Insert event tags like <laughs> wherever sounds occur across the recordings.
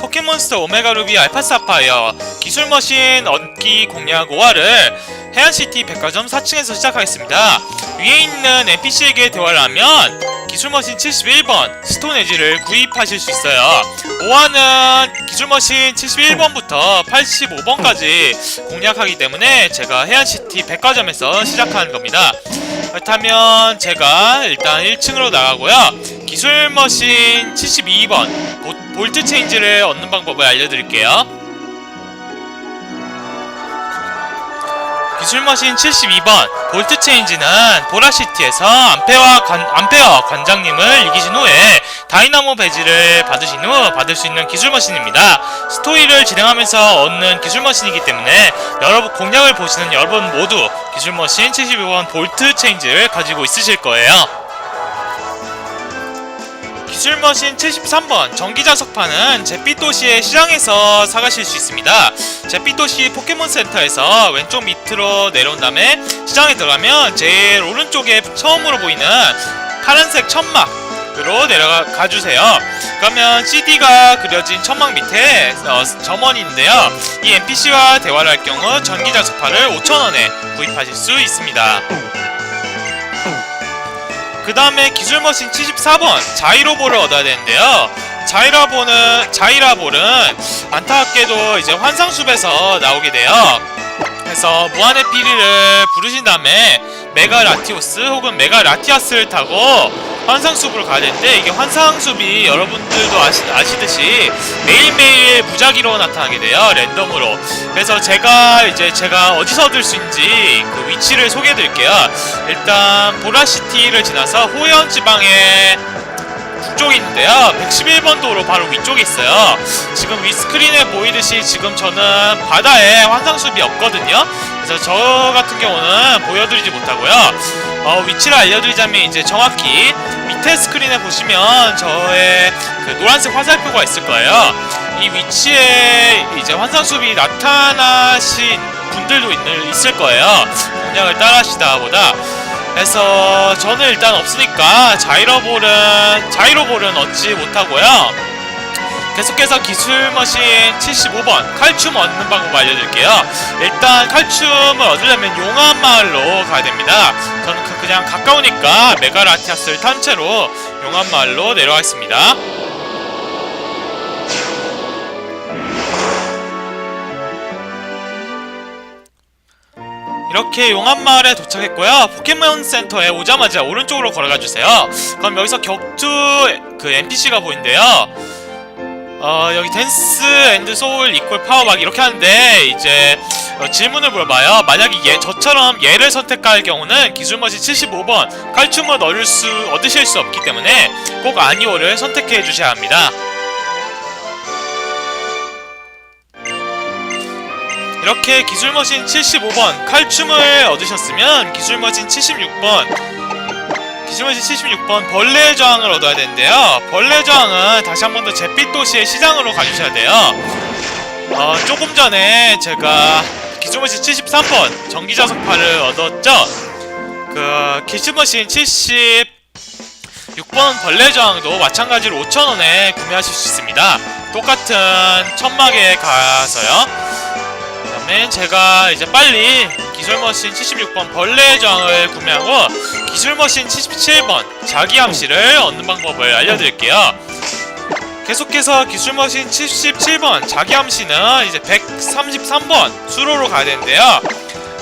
포켓몬스터 오메가 루비 알파 사파이어 기술 머신 얻기 공략 5화를 해안시티 백화점 4층에서 시작하겠습니다. 위에 있는 NPC에게 대화를 하면 기술 머신 71번 스톤 에지를 구입하실 수 있어요. 5화는 기술 머신 71번부터 85번까지 공략하기 때문에 제가 해안시티 백화점에서 시작하는 겁니다. 그렇다면 제가 일단 1층으로 나가고요. 기술 머신 72번 보, 볼트 체인지를 얻는 방법을 알려드릴게요. 기술 머신 72번 볼트 체인지는 보라시티에서 암페와 관, 암페어 관장님을 이기신 후에 다이나모 배지를 받으신 후 받을 수 있는 기술 머신입니다. 스토리를 진행하면서 얻는 기술 머신이기 때문에 여러분 공략을 보시는 여러분 모두 기술 머신 72번 볼트 체인지를 가지고 있으실 거예요. 기술 머신 73번 전기 자석판은 잿빛도시의 시장에서 사가실 수 있습니다. 잿빛도시 포켓몬 센터에서 왼쪽 밑으로 내려온 다음에 시장에 들어가면 제일 오른쪽에 처음으로 보이는 파란색 천막 으로 내려가 가주세요. 그러면 CD가 그려진 천막 밑에 어, 점원이 있는데요. 이 NPC와 대화를 할 경우 전기 자석판을 5,000원에 구입하실 수 있습니다. 그 다음에 기술머신 74번 자이로볼을 얻어야 되는데요. 자이라볼은 자이라볼은 안타깝게도 이제 환상숲에서 나오게 돼요. 그래서 무한의 피리를 부르신 다음에 메가 라티오스 혹은 메가 라티아스를 타고 환상숲으로 가야 되는데 이게 환상숲이 여러분들도 아시, 아시듯이 매일매일 무작위로 나타나게 돼요 랜덤으로. 그래서 제가 이제 제가 어디서 얻을 수 있는지 그 위치를 소개해 드릴게요. 일단 보라시티를 지나서 호연 지방에 북쪽에 있는데요. 111번 도로 바로 위쪽에 있어요. 지금 위스크린에 보이듯이 지금 저는 바다에 환상숲이 없거든요. 그래서 저 같은 경우는 보여드리지 못하고요 어, 위치를 알려드리자면 이제 정확히 밑에 스크린에 보시면 저의 그 노란색 화살표가 있을 거예요. 이 위치에 이제 환상숲이 나타나신 분들도 있, 있을 거예요. 공략을 따라 하시다 보다. 그래서 저는 일단 없으니까 자이로볼은 자이로볼은 얻지 못하고요. 계속해서 기술머신 75번 칼춤 얻는 방법 알려드릴게요. 일단 칼춤을 얻으려면 용암마을로 가야 됩니다. 저는 그- 그냥 가까우니까 메가라티아스를 탄 채로 용암마을로 내려가겠습니다. 이렇게 용암마을에 도착했고요. 포켓몬 센터에 오자마자 오른쪽으로 걸어가 주세요. 그럼 여기서 격투 그 NPC가 보인대요. 어 여기 댄스 앤드 소울 이퀄 파워박 이렇게 하는데 이제 어, 질문을 물어봐요. 만약에 얘 저처럼 얘를 선택할 경우는 기술머신 75번 칼춤을 얻을 수 얻으실 수 없기 때문에 꼭 아니오를 선택해 주셔야 합니다. 이렇게 기술머신 75번 칼춤을 얻으셨으면 기술머신 76번 기술머신 76번 벌레 저항을 얻어야 되는데요. 벌레 저항은 다시 한 번 더 잿빛 도시의 시장으로 가주셔야 돼요. 어, 조금 전에 제가 기술머신 73번 전기자석파를 얻었죠. 그 기술머신 76번 벌레 저항도 마찬가지로 5,000원에 구매하실 수 있습니다. 똑같은 천막에 가서요. 그 다음에 제가 이제 빨리 기술머신 76번 벌레 저항을 구매하고 기술머신 77번 자기암시를 얻는 방법을 알려드릴게요. 계속해서 기술머신 77번 자기암시는 이제 133번 수로로 가야 되는데요.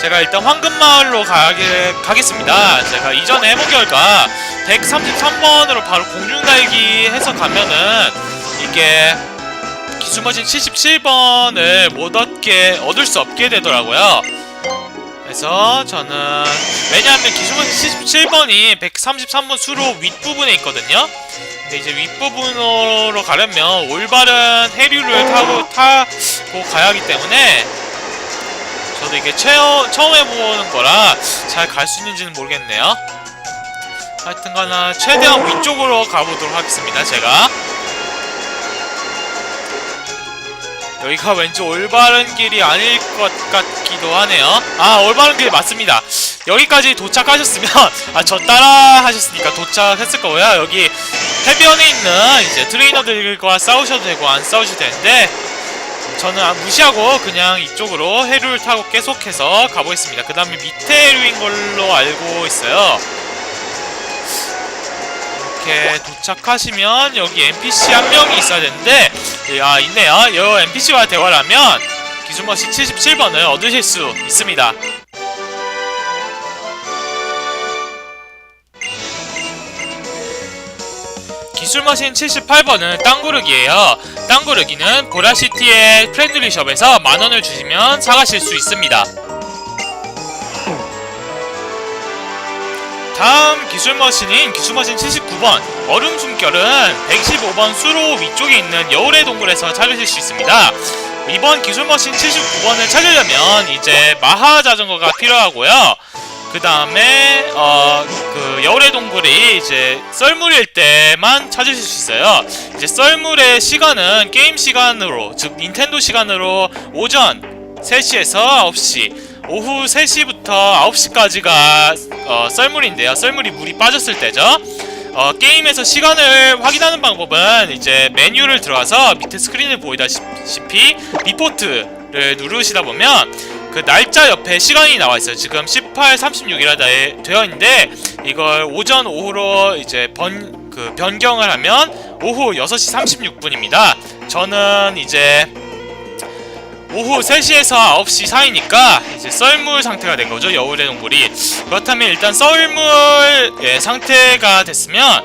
제가 일단 황금마을로 가게, 가겠습니다. 제가 이전에 해본 결과 133번으로 바로 공중달기 해서 가면은 이게 기술머신 77번을 못 얻게 얻을 수 없게 되더라고요. 그래서 저는 왜냐하면 기술머신 77번이 133번 수로 윗부분에 있거든요. 근데 이제 윗부분으로 가려면 올바른 해류를 타고 타고 가야 하기 때문에 저도 이게 처, 처음 해보는 거라 잘 갈 수 있는지는 모르겠네요. 하여튼간에 최대한 위쪽으로 가보도록 하겠습니다. 제가. 여기가 왠지 올바른 길이 아닐 것 같기도 하네요. 아, 올바른 길이 맞습니다. 여기까지 도착하셨으면 <laughs> 아 저 따라 하셨으니까 도착했을 거고요. 여기 해변에 있는 이제 트레이너들과 싸우셔도 되고 안 싸우셔도 되는데 저는 아, 무시하고 그냥 이쪽으로 해류를 타고 계속해서 가보겠습니다. 그 다음에 밑에 해류인 걸로 알고 있어요. 이렇게 도착하시면 여기 NPC 한 명이 있어야 되는데 예, 아 있네요. 이 NPC와 대화를 하면 기술머시 77번을 얻으실 수 있습니다. 기술머신 78번은 땅구르기예요. 땅구르기는 보라시티의 프렌들리숍에서 만원을 주시면 사가실 수 있습니다. 다음 기술머신인 기술머신 79번 얼음 숨결은 115번 수로 위쪽에 있는 여울의 동굴에서 찾으실 수 있습니다. 이번 기술머신 79번을 찾으려면 이제 마하 자전거가 필요하고요. 그 다음에 어 그 여울의 동굴이 이제 썰물일 때만 찾으실 수 있어요. 이제 썰물의 시간은 게임 시간으로 즉 닌텐도 시간으로 오전 3시에서 9시 오후 3시부터 9시까지가 어, 썰물인데요. 썰물이 물이 빠졌을 때죠. 어, 게임에서 시간을 확인하는 방법은 이제 메뉴를 들어가서 밑에 스크린을 보이다시피 리포트를 누르시다 보면 그 날짜 옆에 시간이 나와 있어요. 지금 18, 36이라 되어 있는데 이걸 오전, 오후로 이제 번 그 변경을 하면 오후 6시 36분입니다. 저는 이제 오후 3시에서 9시 사이니까 이제 썰물 상태가 된 거죠 여울의 동굴이. 그렇다면 일단 썰물 예, 상태가 됐으면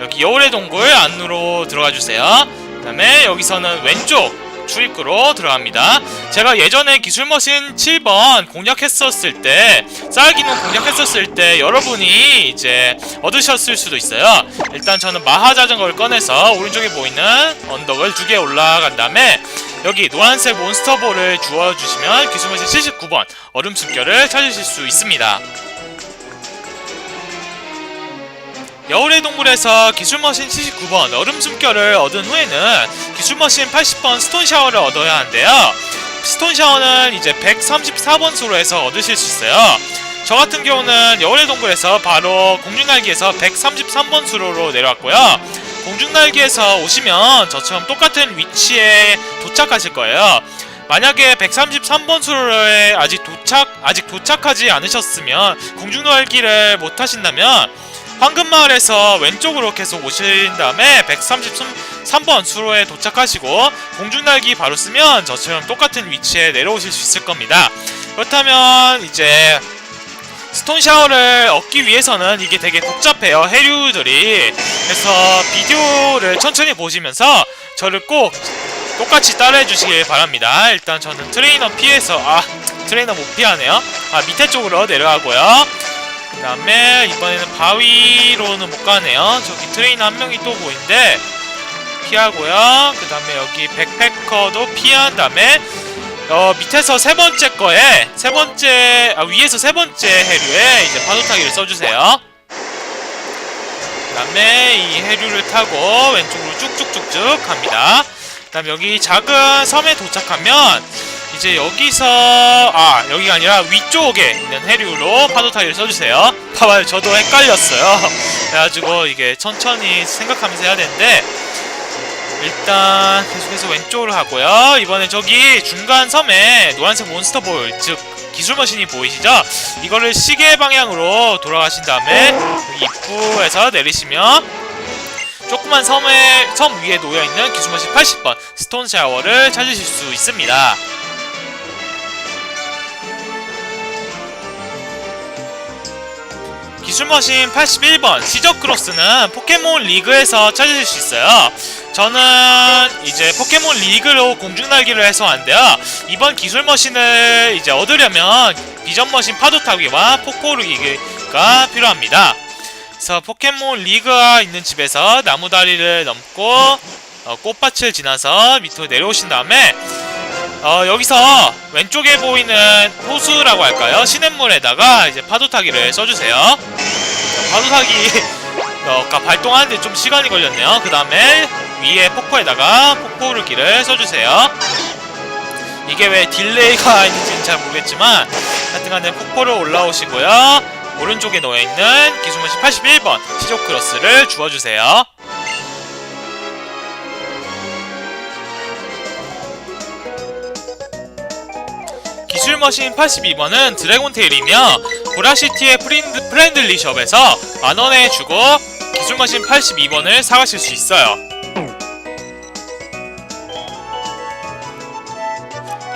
여기 여울의 동굴 안으로 들어가 주세요. 그 다음에 여기서는 왼쪽 출입구로 들어갑니다. 제가 예전에 기술머신 7번 공략했었을 때 쌀기는 공략했었을 때 여러분이 이제 얻으셨을 수도 있어요. 일단 저는 마하 자전거를 꺼내서 오른쪽에 보이는 언덕을 두 개 올라간 다음에 여기 노란색 몬스터볼을 주워주시면 기술머신 79번 얼음 숨결을 찾으실 수 있습니다. 여울의 동굴에서 기술머신 79번 얼음 숨결을 얻은 후에는 기술머신 80번 스톤 샤워를 얻어야 하는데요. 스톤 샤워는 이제 134번 수로 해서 얻으실 수 있어요. 저 같은 경우는 여울의 동굴에서 바로 공중날기에서 133번 수로로 내려왔고요. 공중날개에서 오시면 저처럼 똑같은 위치에 도착하실 거예요. 만약에 133번 수로에 아직 도착 아직 도착하지 않으셨으면 공중날기를 못 하신다면 황금마을에서 왼쪽으로 계속 오신 다음에 133번 수로에 도착하시고 공중날기 바로 쓰면 저처럼 똑같은 위치에 내려오실 수 있을 겁니다. 그렇다면 이제 스톤 샤워를 얻기 위해서는 이게 되게 복잡해요 해류들이. 그래서 비디오를 천천히 보시면서 저를 꼭 똑같이 따라해 주시길 바랍니다. 일단 저는 트레이너 피해서 아 트레이너 못 피하네요. 아 밑에 쪽으로 내려가고요. 그 다음에 이번에는 바위로는 못 가네요. 저기 트레이너 한 명이 또 보이는데 피하고요. 그 다음에 여기 백패커도 피한 다음에 어 밑에서 세 번째 거에 세 번째 아 위에서 세 번째 해류에 이제 파도 타기를 써주세요. 그다음에 이 해류를 타고 왼쪽으로 쭉쭉쭉쭉 갑니다. 그다음 여기 작은 섬에 도착하면 이제 여기서 아 여기가 아니라 위쪽에 있는 해류로 파도 타기를 써주세요. 봐봐요 저도 헷갈렸어요. <laughs> 그래가지고 이게 천천히 생각하면서 해야 되는데 일단 계속해서 왼쪽으로 하고요. 이번에 저기 중간 섬에 노란색 몬스터볼, 즉 기술 머신이 보이시죠? 이거를 시계 방향으로 돌아가신 다음에 입구에서 내리시면 조그만 섬에 섬 위에 놓여 있는 기술 머신 80번 스톤 샤워를 찾으실 수 있습니다. 기술머신 81번 시저 크로스는 포켓몬 리그에서 찾으실 수 있어요. 저는 이제 포켓몬 리그로 공중날기를 해서 왔는데요. 이번 기술머신을 이제 얻으려면 비전머신 파도 타기와 포코르기가 필요합니다. 그래서 포켓몬 리그가 있는 집에서 나무다리를 넘고 어, 꽃밭을 지나서 밑으로 내려오신 다음에 어, 여기서 왼쪽에 보이는 호수라고 할까요? 시냇물에다가 이제 파도 타기를 써주세요. 파도 타기 <laughs> 어, 발동하는데 좀 시간이 걸렸네요. 그 다음에 위에 폭포에다가 폭포르기를 써주세요. 이게 왜 딜레이가 <laughs> 있는지는 잘 모르겠지만 하여튼간에 폭포로 올라오시고요. 오른쪽에 놓여있는 기술머신 81번 시조 크로스를 주워주세요. 기술머신 82번은 드래곤테일이며 보라시티의 프린드, 프렌들리 숍에서 만원에 주고 기술머신 82번을 사가실 수 있어요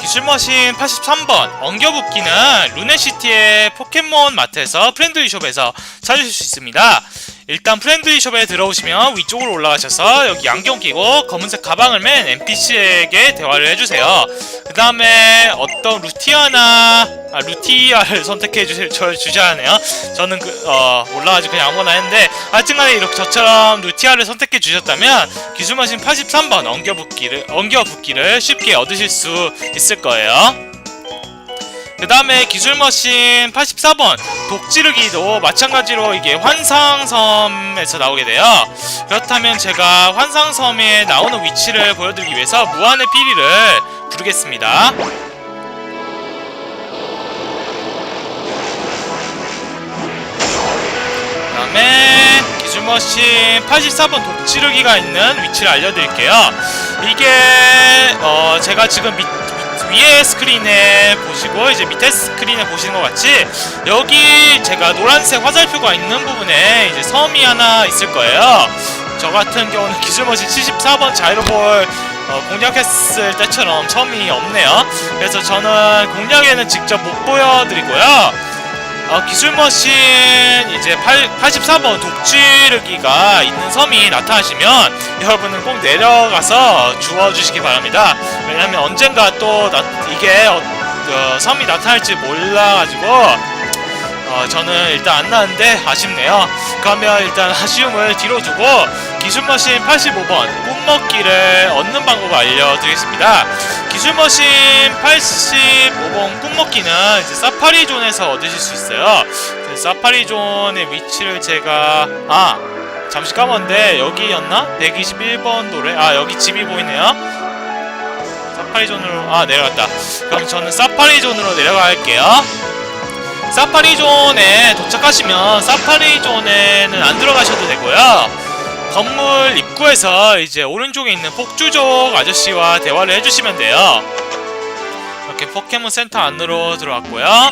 기술머신 83번 엉겨붙기는 루네시티의 포켓몬 마트에서 프렌들리숍에서 찾으실 수 있습니다. 일단 프렌들리숍에 들어오시면 위쪽으로 올라가셔서 여기 안경 끼고 검은색 가방을 맨 NPC에게 대화를 해주세요. 그 다음에 어떤 루티아나 아, 루티아를 <laughs> 선택해 주실 저 주셔야 하네요. 저는 그 어, 올라가지 그냥 아무거나 했는데 하여튼간에 이렇게 저처럼 루티아를 선택해 주셨다면 기술머신 83번 엉겨붙기를 엉겨붙기를 쉽게 얻으실 수 있을 거예요. 그 다음에 기술머신 84번 독지르기도 마찬가지로 이게 환상섬에서 나오게 돼요. 그렇다면 제가 환상섬에 나오는 위치를 보여드리기 위해서 무한의 피리를 부르겠습니다. 그 다음에 기술머신 84번 독지르기가 있는 위치를 알려드릴게요. 이게 어 제가 지금 밑 위에 스크린에 보시고 이제 밑에 스크린에 보시는 것 같이 여기 제가 노란색 화살표가 있는 부분에 이제 섬이 하나 있을 거예요. 저 같은 경우는 기술머신 74번 자이로볼 어, 공략했을 때처럼 섬이 없네요. 그래서 저는 공략에는 직접 못 보여드리고요. 어, 기술머신 이제 8, 84번 독지르기가 있는 섬이 나타나시면 여러분은 꼭 내려가서 주워주시기 바랍니다. 왜냐면 언젠가 또 나, 이게 어, 어, 섬이 나타날지 몰라가지고 어, 저는 일단 안 나는데 아쉽네요. 그러면 일단 아쉬움을 뒤로 두고 기술머신 85번 꿈먹기를 얻는 방법을 알려드리겠습니다. 기술머신 85번 꿈먹기는 이제 사파리 존에서 얻으실 수 있어요. 그 사파리 존의 위치를 제가 아 잠시 까먹었는데 여기였나? 121번 도래 아 여기 집이 보이네요. 사파리 존으로 아 내려갔다. 그럼 저는 사파리 존으로 내려갈게요. 사파리존에 도착하시면 사파리존에는 안 들어가셔도 되고요. 건물 입구에서 이제 오른쪽에 있는 폭주족 아저씨와 대화를 해주시면 돼요. 이렇게 포켓몬 센터 안으로 들어왔고요.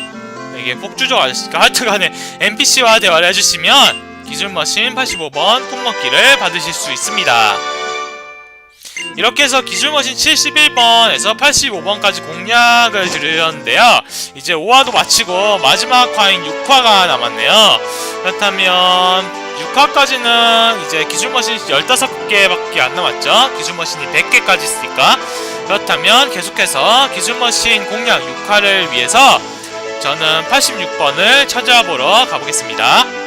이게 폭주족 아저씨가 하여튼간에 NPC와 대화를 해주시면 기술머신 85번 꿈먹기를 받으실 수 있습니다. 이렇게 해서 기술머신 71번에서 85번까지 공략을 드렸는데요. 이제 5화도 마치고 마지막 화인 6화가 남았네요. 그렇다면 6화까지는 이제 기술머신 15개밖에 안 남았죠. 기술머신이 100개까지 있으니까. 그렇다면 계속해서 기술머신 공략 6화를 위해서 저는 86번을 찾아보러 가보겠습니다.